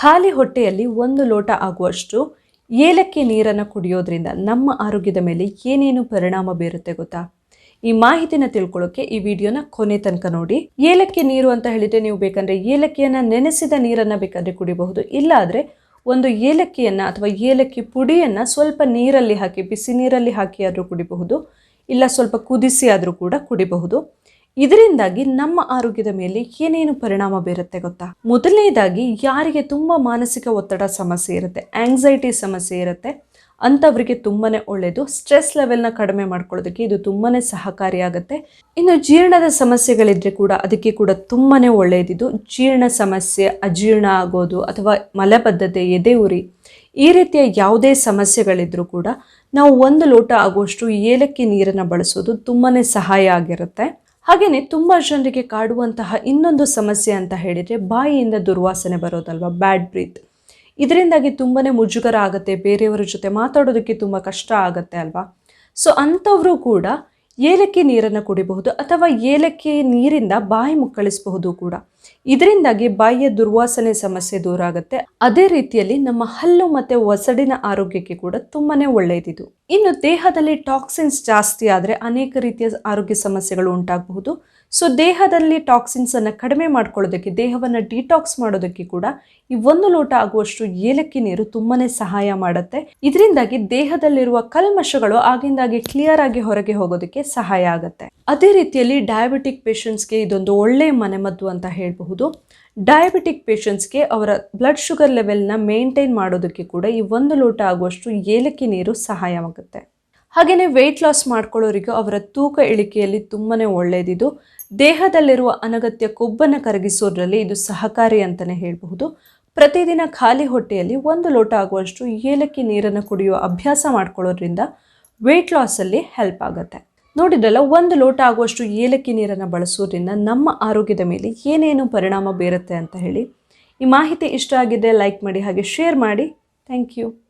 ಖಾಲಿ ಹೊಟ್ಟೆಯಲ್ಲಿ ಒಂದು ಲೋಟ ಆಗುವಷ್ಟು ಏಲಕ್ಕಿ ನೀರನ್ನು ಕುಡಿಯೋದ್ರಿಂದ ನಮ್ಮ ಆರೋಗ್ಯದ ಮೇಲೆ ಏನೇನು ಪರಿಣಾಮ ಬೀರುತ್ತೆ ಗೊತ್ತಾ? ಈ ಮಾಹಿತಿನ ತಿಳ್ಕೊಳ್ಳೋಕೆ ಈ ವಿಡಿಯೋನ ಕೊನೆ ತನಕ ನೋಡಿ. ಏಲಕ್ಕಿ ನೀರು ಅಂತ ಹೇಳಿದ್ರೆ ನೀವು ಬೇಕಂದ್ರೆ ಏಲಕ್ಕಿಯನ್ನ ನೆನೆಸಿದ ನೀರನ್ನ ಬೇಕಾದ್ರೆ ಕುಡಿಬಹುದು. ಇಲ್ಲ ಒಂದು ಏಲಕ್ಕಿಯನ್ನ ಅಥವಾ ಏಲಕ್ಕಿ ಪುಡಿಯನ್ನ ಸ್ವಲ್ಪ ನೀರಲ್ಲಿ ಹಾಕಿ, ಬಿಸಿ ನೀರಲ್ಲಿ ಹಾಕಿ ಆದರೂ ಕುಡಿಬಹುದು. ಇಲ್ಲ ಸ್ವಲ್ಪ ಕುದಿಸಿ ಆದರೂ ಕೂಡ ಕುಡಿಬಹುದು. ಇದರಿಂದಾಗಿ ನಮ್ಮ ಆರೋಗ್ಯದ ಮೇಲೆ ಏನೇನು ಪರಿಣಾಮ ಬೀರುತ್ತೆ ಗೊತ್ತಾ? ಮೊದಲನೇದಾಗಿ ಯಾರಿಗೆ ತುಂಬ ಮಾನಸಿಕ ಒತ್ತಡ ಸಮಸ್ಯೆ ಇರುತ್ತೆ ಆಂಗ್ಸೈಟಿ ಸಮಸ್ಯೆ ಇರುತ್ತೆ, ಅಂಥವ್ರಿಗೆ ತುಂಬಾ ಒಳ್ಳೆಯದು ಸ್ಟ್ರೆಸ್ ಲೆವೆಲ್ನ ಕಡಿಮೆ ಮಾಡ್ಕೊಳ್ಳೋದಕ್ಕೆ ಇದು ತುಂಬಾ ಸಹಕಾರಿಯಾಗುತ್ತೆ ಇನ್ನು ಜೀರ್ಣದ ಸಮಸ್ಯೆಗಳಿದ್ರೆ ಕೂಡ ಅದಕ್ಕೆ ಕೂಡ ತುಂಬಾ ಒಳ್ಳೆಯದಿದು ಜೀರ್ಣ ಸಮಸ್ಯೆ, ಅಜೀರ್ಣ ಆಗೋದು ಅಥವಾ ಮಲಬದ್ಧತೆ ಎದೆ ಉರಿ ಈ ರೀತಿಯ ಯಾವುದೇ ಸಮಸ್ಯೆಗಳಿದ್ರೂ ಕೂಡ ನಾವು ಒಂದು ಲೋಟ ಆಗುವಷ್ಟು ಏಲಕ್ಕಿ ನೀರನ್ನು ಬಳಸೋದು ತುಂಬಾ ಸಹಾಯ ಆಗಿರುತ್ತೆ. ಹಾಗೆಯೇ ತುಂಬ ಜನರಿಗೆ ಕಾಡುವಂತಹ ಇನ್ನೊಂದು ಸಮಸ್ಯೆ ಅಂತ ಹೇಳಿದರೆ ಬಾಯಿಯಿಂದ ದುರ್ವಾಸನೆ ಬರೋದಲ್ವಾ? ಬ್ಯಾಡ್ ಬ್ರೀತ್ ಇದರಿಂದಾಗಿ ತುಂಬಾ ಮುಜುಗರ ಆಗುತ್ತೆ ಬೇರೆಯವರ ಜೊತೆ ಮಾತಾಡೋದಕ್ಕೆ ತುಂಬ ಕಷ್ಟ ಆಗುತ್ತೆ ಅಲ್ವಾ? ಸೊ ಅಂಥವರು ಕೂಡ ಏಲಕ್ಕಿ ನೀರನ್ನು ಕುಡಿಬಹುದು ಅಥವಾ ಏಲಕ್ಕಿ ನೀರಿಂದ ಬಾಯಿ ಮುಕ್ಕಳಿಸಬಹುದು ಕೂಡ. ಇದರಿಂದಾಗಿ ಬಾಯಿಯ ದುರ್ವಾಸನೆ ಸಮಸ್ಯೆ ದೂರ ಆಗುತ್ತೆ ಅದೇ ರೀತಿಯಲ್ಲಿ ನಮ್ಮ ಹಲ್ಲು ಮತ್ತೆ ಒಸಡಿನ ಆರೋಗ್ಯಕ್ಕೆ ಕೂಡ ತುಂಬಾನೇ ಒಳ್ಳೆಯದಿದು ಇನ್ನು ದೇಹದಲ್ಲಿ ಟಾಕ್ಸಿನ್ಸ್ ಜಾಸ್ತಿ ಆದರೆ ಅನೇಕ ರೀತಿಯ ಆರೋಗ್ಯ ಸಮಸ್ಯೆಗಳು ಉಂಟಾಗಬಹುದು. ಸೊ, ದೇಹದಲ್ಲಿ ಟಾಕ್ಸಿನ್ಸ್ ಅನ್ನು ಕಡಿಮೆ ಮಾಡ್ಕೊಳ್ಳೋದಕ್ಕೆ, ದೇಹವನ್ನು ಡಿಟಾಕ್ಸ್ ಮಾಡೋದಕ್ಕೆ ಕೂಡ ಈ ಒಂದು ಲೋಟ ಆಗುವಷ್ಟು ಏಲಕ್ಕಿ ನೀರು ತುಂಬಾನೇ ಸಹಾಯ ಮಾಡುತ್ತೆ. ಇದರಿಂದಾಗಿ ದೇಹದಲ್ಲಿರುವ ಕಲ್ಮಶಗಳು ಆಗಿಂದಾಗಿ ಕ್ಲಿಯರ್ ಆಗಿ ಹೊರಗೆ ಹೋಗೋದಕ್ಕೆ ಸಹಾಯ ಆಗುತ್ತೆ. ಅದೇ ರೀತಿಯಲ್ಲಿ ಡಯಾಬಿಟಿಕ್ ಪೇಷಂಟ್ಸ್ಗೆ ಇದೊಂದು ಒಳ್ಳೆಯ ಮನೆಮದ್ದು ಅಂತ ಹೇಳಬಹುದು ಡಯಾಬಿಟಿಕ್ ಪೇಷಂಟ್ಸ್ಗೆ ಅವರ ಬ್ಲಡ್ ಶುಗರ್ ಲೆವೆಲ್ನ ಮೇಂಟೈನ್ ಮಾಡೋದಕ್ಕೆ ಕೂಡ ಈ ಒಂದು ಲೋಟ ಆಗುವಷ್ಟು ಏಲಕ್ಕಿ ನೀರು ಸಹಾಯವಾಗುತ್ತೆ. ಹಾಗೆಯೇ ವೆಯ್ಟ್ ಲಾಸ್ ಮಾಡ್ಕೊಳ್ಳೋರಿಗೂ ಅವರ ತೂಕ ಇಳಿಕೆಯಲ್ಲಿ ತುಂಬಾ ಒಳ್ಳೆಯದಿದು ದೇಹದಲ್ಲಿರುವ ಅನಗತ್ಯ ಕೊಬ್ಬನ್ನು ಕರಗಿಸೋದ್ರಲ್ಲಿ ಇದು ಸಹಕಾರಿ ಅಂತಲೇ ಹೇಳಬಹುದು. ಪ್ರತಿದಿನ ಖಾಲಿ ಹೊಟ್ಟೆಯಲ್ಲಿ ಒಂದು ಲೋಟ ಆಗುವಷ್ಟು ಏಲಕ್ಕಿ ನೀರನ್ನು ಕುಡಿಯುವ ಅಭ್ಯಾಸ ಮಾಡ್ಕೊಳ್ಳೋದ್ರಿಂದ ವೆಯ್ಟ್ ಲಾಸಲ್ಲಿ ಹೆಲ್ಪ್ ಆಗುತ್ತೆ. ನೋಡಿದ್ರಲ್ಲ, ಒಂದು ಲೋಟ ಆಗುವಷ್ಟು ಏಲಕ್ಕಿ ನೀರನ್ನು ಬಳಸೋದ್ರಿಂದ ನಮ್ಮ ಆರೋಗ್ಯದ ಮೇಲೆ ಏನೇನು ಪರಿಣಾಮ ಬೀರುತ್ತೆ ಅಂತ ಹೇಳಿ. ಈ ಮಾಹಿತಿ ಇಷ್ಟ ಆಗಿದೆ ಲೈಕ್ ಮಾಡಿ, ಹಾಗೆ ಶೇರ್ ಮಾಡಿ. Thank you